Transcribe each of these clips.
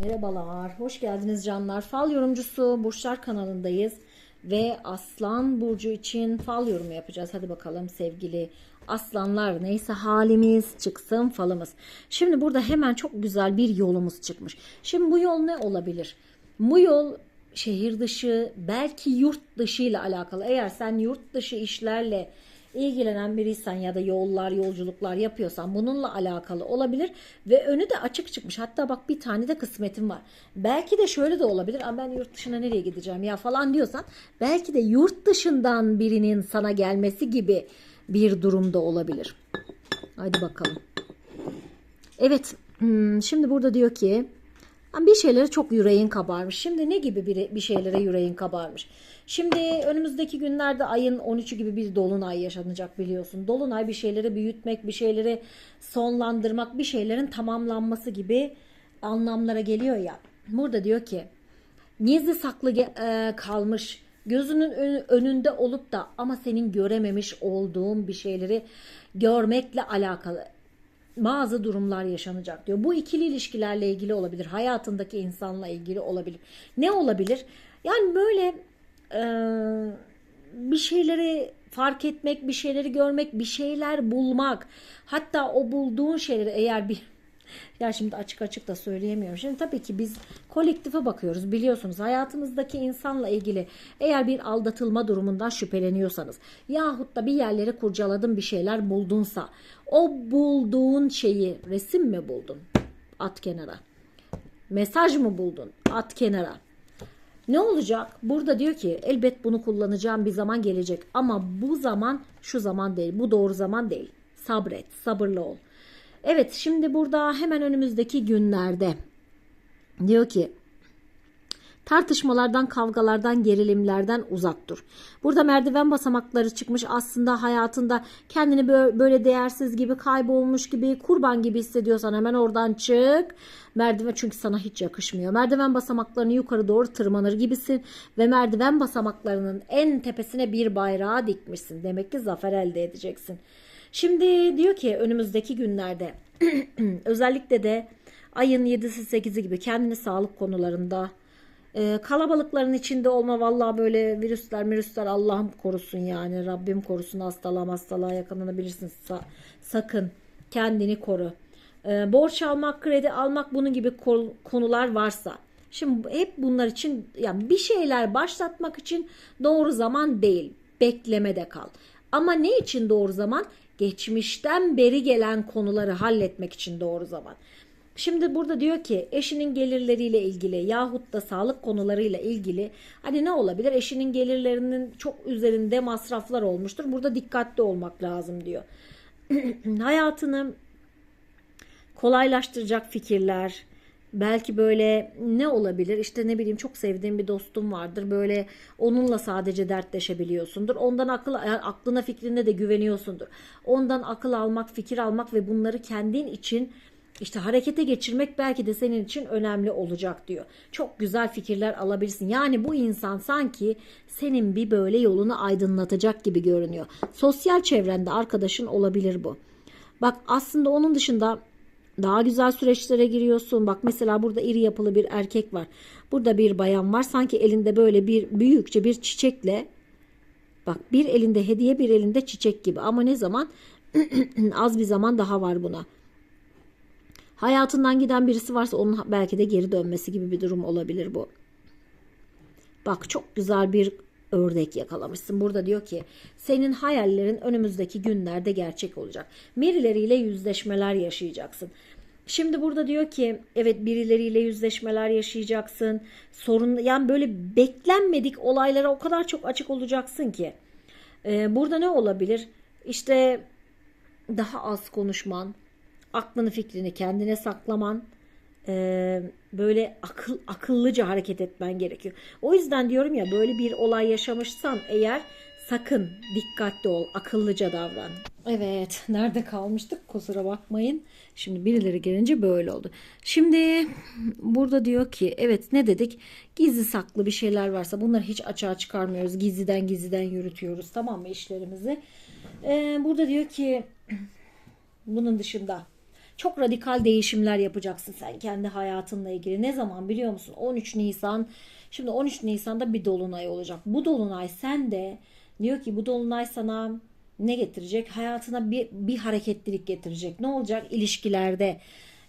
Merhabalar, hoş geldiniz canlar. Fal yorumcusu Burçlar kanalındayız ve Aslan Burcu için fal yorumu yapacağız. Hadi bakalım sevgili aslanlar neyse halimiz çıksın falımız. Şimdi burada hemen çok güzel bir yolumuz çıkmış. Şimdi bu yol ne olabilir? Bu yol şehir dışı belki yurt dışı ile alakalı. Eğer sen yurt dışı işlerle ilgilenen biriysen ya da yollar, yolculuklar yapıyorsan bununla alakalı olabilir ve önü de açık çıkmış. Hatta bak bir tane de kısmetim var. Belki de şöyle de olabilir. Ben yurt dışına nereye gideceğim ya falan diyorsan belki de yurt dışından birinin sana gelmesi gibi bir durumda olabilir. Haydi bakalım. Evet, hmm, şimdi burada diyor ki bir şeylere çok yüreğin kabarmış. Şimdi ne gibi bir, bir şeylere yüreğin kabarmış? Şimdi önümüzdeki günlerde ayın 13'ü gibi bir dolunay yaşanacak biliyorsun. Dolunay bir şeyleri büyütmek, bir şeyleri sonlandırmak, bir şeylerin tamamlanması gibi anlamlara geliyor ya. Burada diyor ki gizli saklı e, kalmış gözünün önünde olup da ama senin görememiş olduğun bir şeyleri görmekle alakalı bazı durumlar yaşanacak diyor. Bu ikili ilişkilerle ilgili olabilir. Hayatındaki insanla ilgili olabilir. Ne olabilir? Yani böyle e, bir şeyleri fark etmek, bir şeyleri görmek, bir şeyler bulmak. Hatta o bulduğun şeyleri eğer bir ya şimdi açık açık da söyleyemiyorum. Şimdi tabii ki biz kolektife bakıyoruz biliyorsunuz. Hayatımızdaki insanla ilgili eğer bir aldatılma durumundan şüpheleniyorsanız yahut da bir yerleri kurcaladın bir şeyler buldunsa o bulduğun şeyi resim mi buldun? At kenara. Mesaj mı buldun? At kenara. Ne olacak? Burada diyor ki elbet bunu kullanacağım bir zaman gelecek ama bu zaman şu zaman değil. Bu doğru zaman değil. Sabret, sabırlı ol. Evet şimdi burada hemen önümüzdeki günlerde diyor ki Tartışmalardan, kavgalardan, gerilimlerden uzak dur. Burada merdiven basamakları çıkmış aslında hayatında kendini böyle değersiz gibi, kaybolmuş gibi, kurban gibi hissediyorsan hemen oradan çık. Merdiven çünkü sana hiç yakışmıyor. Merdiven basamaklarını yukarı doğru tırmanır gibisin ve merdiven basamaklarının en tepesine bir bayrağı dikmişsin. Demek ki zafer elde edeceksin. Şimdi diyor ki önümüzdeki günlerde özellikle de ayın 7'si 8'i gibi kendini sağlık konularında e, kalabalıkların içinde olma vallahi böyle virüsler virüsler Allah'ım korusun yani Rabbim korusun hastalığa hastalığa yakalanabilirsin Sa- sakın kendini koru. E, borç almak kredi almak bunun gibi konular varsa şimdi hep bunlar için yani bir şeyler başlatmak için doğru zaman değil beklemede kal. Ama ne için doğru zaman? geçmişten beri gelen konuları halletmek için doğru zaman. Şimdi burada diyor ki eşinin gelirleriyle ilgili yahut da sağlık konularıyla ilgili hani ne olabilir? Eşinin gelirlerinin çok üzerinde masraflar olmuştur. Burada dikkatli olmak lazım diyor. Hayatını kolaylaştıracak fikirler, Belki böyle ne olabilir? İşte ne bileyim çok sevdiğim bir dostum vardır. Böyle onunla sadece dertleşebiliyorsundur. Ondan akıl yani aklına fikrine de güveniyorsundur. Ondan akıl almak, fikir almak ve bunları kendin için işte harekete geçirmek belki de senin için önemli olacak diyor. Çok güzel fikirler alabilirsin. Yani bu insan sanki senin bir böyle yolunu aydınlatacak gibi görünüyor. Sosyal çevrende arkadaşın olabilir bu. Bak aslında onun dışında daha güzel süreçlere giriyorsun. Bak mesela burada iri yapılı bir erkek var. Burada bir bayan var. Sanki elinde böyle bir büyükçe bir çiçekle bak bir elinde hediye bir elinde çiçek gibi. Ama ne zaman? Az bir zaman daha var buna. Hayatından giden birisi varsa onun belki de geri dönmesi gibi bir durum olabilir bu. Bak çok güzel bir ördek yakalamışsın. Burada diyor ki senin hayallerin önümüzdeki günlerde gerçek olacak. Birileriyle yüzleşmeler yaşayacaksın. Şimdi burada diyor ki evet birileriyle yüzleşmeler yaşayacaksın. Sorun yani böyle beklenmedik olaylara o kadar çok açık olacaksın ki. Ee, burada ne olabilir? İşte daha az konuşman, aklını fikrini kendine saklaman, e, böyle akıl akıllıca hareket etmen gerekiyor. O yüzden diyorum ya böyle bir olay yaşamışsan eğer sakın dikkatli ol, akıllıca davran. Evet, nerede kalmıştık? Kusura bakmayın. Şimdi birileri gelince böyle oldu. Şimdi burada diyor ki evet ne dedik? Gizli saklı bir şeyler varsa bunları hiç açığa çıkarmıyoruz. Gizliden gizliden yürütüyoruz tamam mı işlerimizi? Ee, burada diyor ki bunun dışında Çok radikal değişimler yapacaksın sen kendi hayatınla ilgili. Ne zaman biliyor musun? 13 Nisan. Şimdi 13 Nisan'da bir dolunay olacak. Bu dolunay sende diyor ki bu dolunay sana ne getirecek? Hayatına bir, bir hareketlilik getirecek. Ne olacak? İlişkilerde,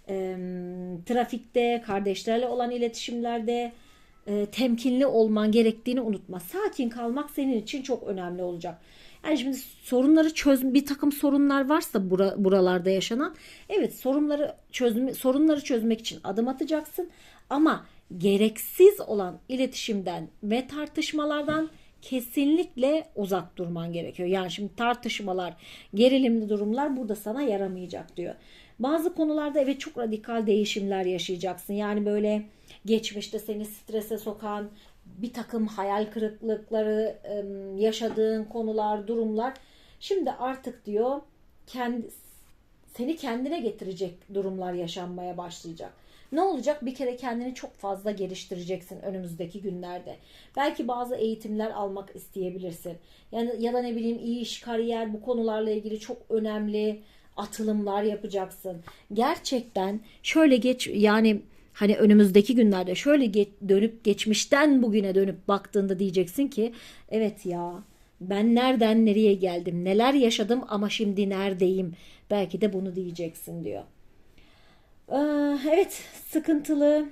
e, trafikte, kardeşlerle olan iletişimlerde e, temkinli olman gerektiğini unutma. Sakin kalmak senin için çok önemli olacak. Yani şimdi sorunları çöz bir takım sorunlar varsa bura, buralarda yaşanan evet sorunları çözme, sorunları çözmek için adım atacaksın ama gereksiz olan iletişimden ve tartışmalardan kesinlikle uzak durman gerekiyor. Yani şimdi tartışmalar, gerilimli durumlar burada sana yaramayacak diyor. Bazı konularda evet çok radikal değişimler yaşayacaksın. Yani böyle geçmişte seni strese sokan bir takım hayal kırıklıkları yaşadığın konular, durumlar şimdi artık diyor kendi seni kendine getirecek durumlar yaşanmaya başlayacak. Ne olacak? Bir kere kendini çok fazla geliştireceksin önümüzdeki günlerde. Belki bazı eğitimler almak isteyebilirsin. Yani ya da ne bileyim iyi iş, kariyer bu konularla ilgili çok önemli atılımlar yapacaksın. Gerçekten şöyle geç yani hani önümüzdeki günlerde şöyle geç, dönüp geçmişten bugüne dönüp baktığında diyeceksin ki evet ya ben nereden nereye geldim neler yaşadım ama şimdi neredeyim belki de bunu diyeceksin diyor. Ee, evet sıkıntılı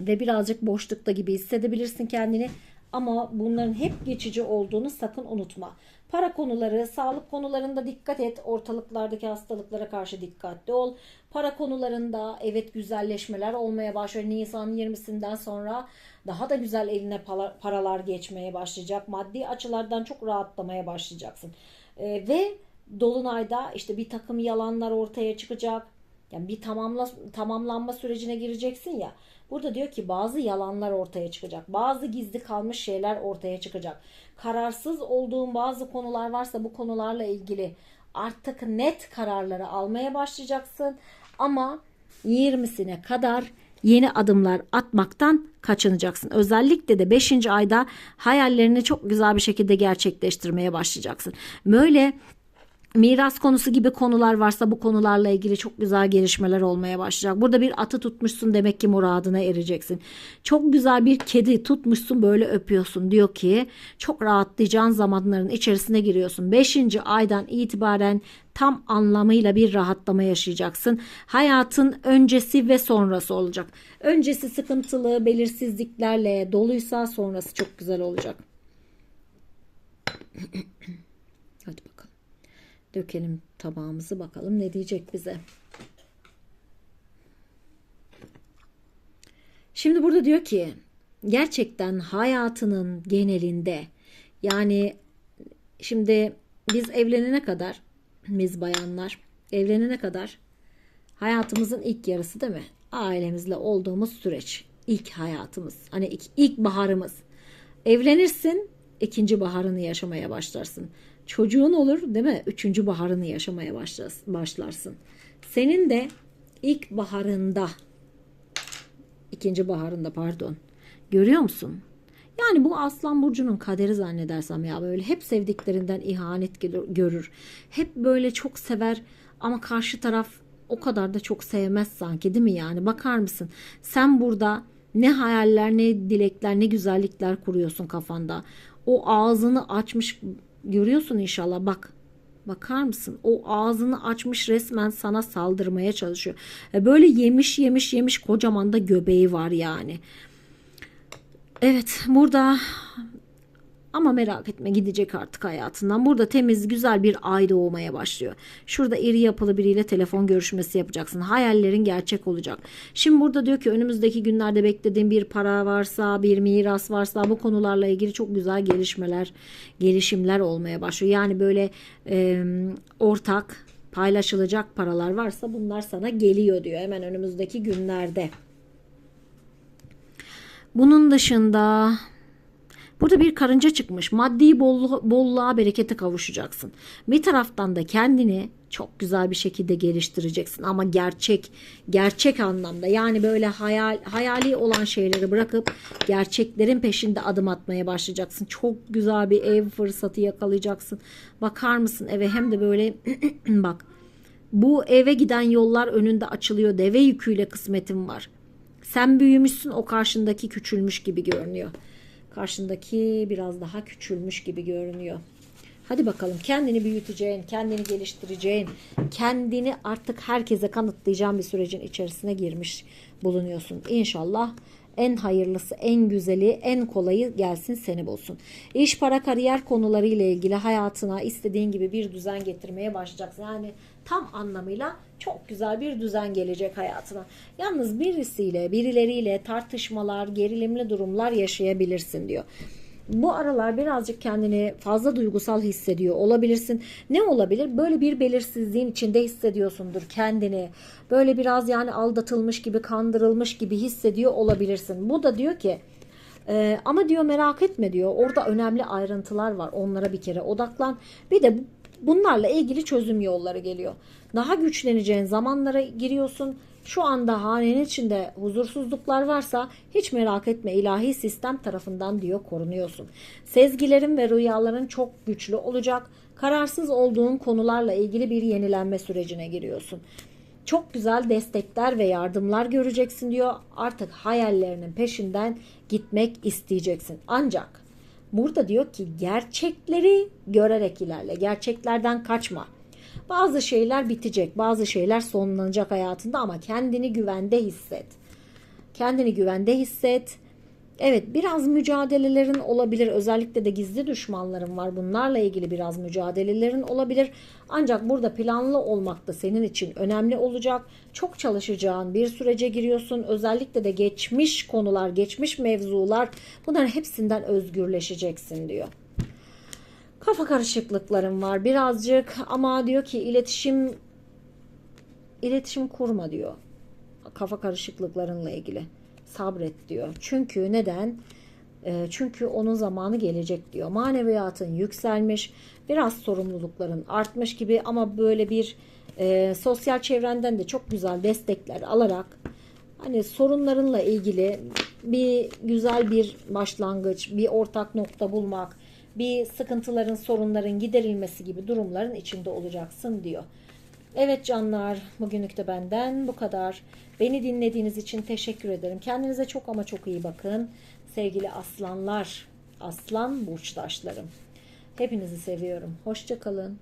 ve birazcık boşlukta gibi hissedebilirsin kendini ama bunların hep geçici olduğunu sakın unutma. Para konuları, sağlık konularında dikkat et. Ortalıklardaki hastalıklara karşı dikkatli ol. Para konularında evet güzelleşmeler olmaya başlıyor. Nisan 20'sinden sonra daha da güzel eline paralar geçmeye başlayacak. Maddi açılardan çok rahatlamaya başlayacaksın. Ee, ve Dolunay'da işte bir takım yalanlar ortaya çıkacak. Yani bir tamamla, tamamlanma sürecine gireceksin ya. Burada diyor ki bazı yalanlar ortaya çıkacak. Bazı gizli kalmış şeyler ortaya çıkacak. Kararsız olduğun bazı konular varsa bu konularla ilgili artık net kararları almaya başlayacaksın. Ama 20'sine kadar yeni adımlar atmaktan kaçınacaksın. Özellikle de 5. ayda hayallerini çok güzel bir şekilde gerçekleştirmeye başlayacaksın. Böyle miras konusu gibi konular varsa bu konularla ilgili çok güzel gelişmeler olmaya başlayacak. Burada bir atı tutmuşsun demek ki muradına ereceksin. Çok güzel bir kedi tutmuşsun böyle öpüyorsun. Diyor ki çok rahatlayacağın zamanların içerisine giriyorsun. Beşinci aydan itibaren tam anlamıyla bir rahatlama yaşayacaksın. Hayatın öncesi ve sonrası olacak. Öncesi sıkıntılı, belirsizliklerle doluysa sonrası çok güzel olacak. Dökelim tabağımızı bakalım ne diyecek bize. Şimdi burada diyor ki gerçekten hayatının genelinde yani şimdi biz evlenene kadar biz bayanlar evlenene kadar hayatımızın ilk yarısı değil mi? Ailemizle olduğumuz süreç. ilk hayatımız. Hani ilk, ilk baharımız. Evlenirsin ikinci baharını yaşamaya başlarsın. Çocuğun olur değil mi? Üçüncü baharını yaşamaya başlarsın. Senin de ilk baharında ikinci baharında pardon. Görüyor musun? Yani bu Aslan Burcu'nun kaderi zannedersem ya böyle hep sevdiklerinden ihanet görür. Hep böyle çok sever ama karşı taraf o kadar da çok sevmez sanki değil mi yani? Bakar mısın? Sen burada ne hayaller ne dilekler ne güzellikler kuruyorsun kafanda. O ağzını açmış Görüyorsun inşallah bak. Bakar mısın? O ağzını açmış resmen sana saldırmaya çalışıyor. E, böyle yemiş yemiş yemiş kocaman da göbeği var yani. Evet burada ama merak etme gidecek artık hayatından. Burada temiz güzel bir ay doğmaya başlıyor. Şurada iri yapılı biriyle telefon görüşmesi yapacaksın. Hayallerin gerçek olacak. Şimdi burada diyor ki önümüzdeki günlerde beklediğin bir para varsa, bir miras varsa bu konularla ilgili çok güzel gelişmeler, gelişimler olmaya başlıyor. Yani böyle e, ortak paylaşılacak paralar varsa bunlar sana geliyor diyor hemen önümüzdeki günlerde. Bunun dışında Burada bir karınca çıkmış. Maddi bolluğa, bolluğa berekete kavuşacaksın. Bir taraftan da kendini çok güzel bir şekilde geliştireceksin ama gerçek gerçek anlamda yani böyle hayal hayali olan şeyleri bırakıp gerçeklerin peşinde adım atmaya başlayacaksın. Çok güzel bir ev fırsatı yakalayacaksın. Bakar mısın eve hem de böyle bak Bu eve giden yollar önünde açılıyor. Deve yüküyle kısmetin var. Sen büyümüşsün o karşındaki küçülmüş gibi görünüyor. Karşındaki biraz daha küçülmüş gibi görünüyor. Hadi bakalım kendini büyüteceğin, kendini geliştireceğin, kendini artık herkese kanıtlayacağın bir sürecin içerisine girmiş bulunuyorsun. İnşallah en hayırlısı, en güzeli, en kolayı gelsin seni bulsun. İş, para, kariyer konuları ile ilgili hayatına istediğin gibi bir düzen getirmeye başlayacaksın. Yani tam anlamıyla çok güzel bir düzen gelecek hayatına. Yalnız birisiyle, birileriyle tartışmalar, gerilimli durumlar yaşayabilirsin diyor. Bu aralar birazcık kendini fazla duygusal hissediyor olabilirsin. Ne olabilir? Böyle bir belirsizliğin içinde hissediyorsundur kendini. Böyle biraz yani aldatılmış gibi, kandırılmış gibi hissediyor olabilirsin. Bu da diyor ki e, ama diyor merak etme diyor. Orada önemli ayrıntılar var. Onlara bir kere odaklan. Bir de bunlarla ilgili çözüm yolları geliyor. Daha güçleneceğin zamanlara giriyorsun. Şu anda hanenin içinde huzursuzluklar varsa hiç merak etme ilahi sistem tarafından diyor korunuyorsun. Sezgilerin ve rüyaların çok güçlü olacak. Kararsız olduğun konularla ilgili bir yenilenme sürecine giriyorsun. Çok güzel destekler ve yardımlar göreceksin diyor. Artık hayallerinin peşinden gitmek isteyeceksin. Ancak burada diyor ki gerçekleri görerek ilerle. Gerçeklerden kaçma. Bazı şeyler bitecek, bazı şeyler sonlanacak hayatında ama kendini güvende hisset. Kendini güvende hisset. Evet biraz mücadelelerin olabilir. Özellikle de gizli düşmanların var. Bunlarla ilgili biraz mücadelelerin olabilir. Ancak burada planlı olmak da senin için önemli olacak. Çok çalışacağın bir sürece giriyorsun. Özellikle de geçmiş konular, geçmiş mevzular bunların hepsinden özgürleşeceksin diyor. Kafa karışıklıklarım var birazcık ama diyor ki iletişim iletişim kurma diyor. Kafa karışıklıklarınla ilgili. Sabret diyor. Çünkü neden? E, çünkü onun zamanı gelecek diyor. Maneviyatın yükselmiş, biraz sorumlulukların artmış gibi ama böyle bir e, sosyal çevrenden de çok güzel destekler alarak hani sorunlarınla ilgili bir güzel bir başlangıç, bir ortak nokta bulmak, bir sıkıntıların, sorunların giderilmesi gibi durumların içinde olacaksın diyor. Evet canlar, bugünlük de benden bu kadar. Beni dinlediğiniz için teşekkür ederim. Kendinize çok ama çok iyi bakın. Sevgili aslanlar, aslan burçtaşlarım. Hepinizi seviyorum. Hoşçakalın.